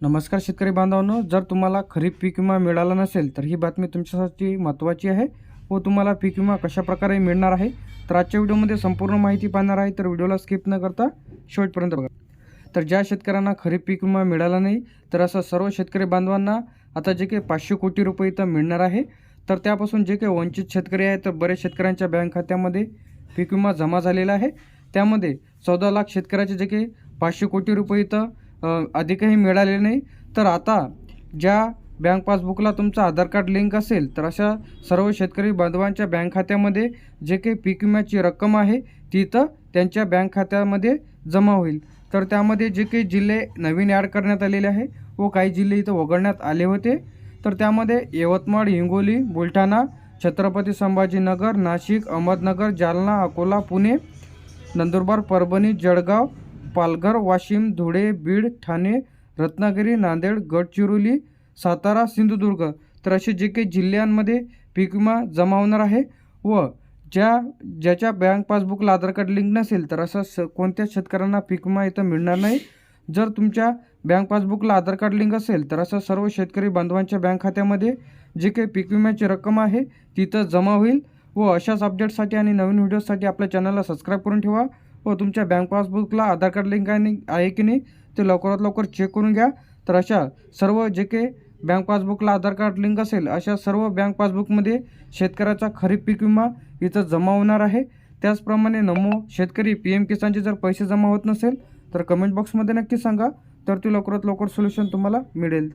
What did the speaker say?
नमस्कार शेतकरी बांधवांनो जर तुम्हाला खरीप पीक विमा मिळाला नसेल तर ही बातमी तुमच्यासाठी महत्त्वाची आहे व तुम्हाला पीक विमा कशाप्रकारे मिळणार आहे तर आजच्या व्हिडिओमध्ये संपूर्ण माहिती पाहणार आहे तर व्हिडिओला स्किप न करता शेवटपर्यंत बघा. तर ज्या शेतकऱ्यांना खरीप पीक विमा मिळाला नाही तर असं सर्व शेतकरी बांधवांना आता जे काही पाचशे कोटी रुपये इथं मिळणार आहे तर त्यापासून जे काही वंचित शेतकरी आहेत तर बरेच शेतकऱ्यांच्या बँक खात्यामध्ये पीक विमा जमा झालेला आहे. त्यामध्ये चौदा लाख शेतकऱ्याचे जे काही पाचशे कोटी रुपये इथं अधिकही मिळाले नाही. तर आता ज्या बँक पासबुकला तुमचं आधार कार्ड लिंक असेल तर अशा सर्व शेतकरी बांधवांच्या बँक खात्यामध्ये जे काही पीक विम्याची रक्कम आहे ती तर त्यांच्या बँक खात्यामध्ये जमा होईल. तर त्यामध्ये जे काही जिल्हे नवीन ॲड करण्यात आलेले आहे व काही जिल्हे इथं वगळण्यात आले होते तर त्यामध्ये यवतमाळ हिंगोली बुलढाणा छत्रपती संभाजीनगर नाशिक अहमदनगर जालना अकोला पुणे नंदुरबार परभणी जळगाव पालघर वाशिम धुळे बीड ठाणे रत्नागिरी नांदेड गडचिरोली सातारा सिंधुदुर्ग. तर असे जे काही जिल्ह्यांमध्ये पीक विमा जमा होणार आहे व ज्या ज्याच्या बँक पासबुकला आधार कार्ड लिंक नसेल तर असं स कोणत्याच शेतकऱ्यांना पीक विमा इथं मिळणार नाही? जर तुमच्या बँक पासबुकला आधार कार्ड लिंक असेल तर असं सर्व शेतकरी बांधवांच्या बँक खात्यामध्ये जे काही पीक विम्याची रक्कम आहे तिथं जमा होईल व अशाच अपडेटसाठी आणि नवीन व्हिडिओसाठी आपल्या चॅनलला सबस्क्राईब करून ठेवा. व तुमच्या बँक पासबुकला आधार कार्ड लिंक आहे आहे की नाही ते लवकरात लवकर चेक करून घ्या. तर अशा सर्व जे काही बँक पासबुकला आधार कार्ड लिंक असेल अशा सर्व बँक पासबुकमध्ये शेतकऱ्याचा खरीप पीक विमा इथं जमा होणार आहे. त्याचप्रमाणे नमो शेतकरी पी एम किसानचे जर पैसे जमा होत नसेल तर कमेंट बॉक्समध्ये नक्की सांगा. तर ते लवकरात लवकर सोल्युशन तुम्हाला मिळेल.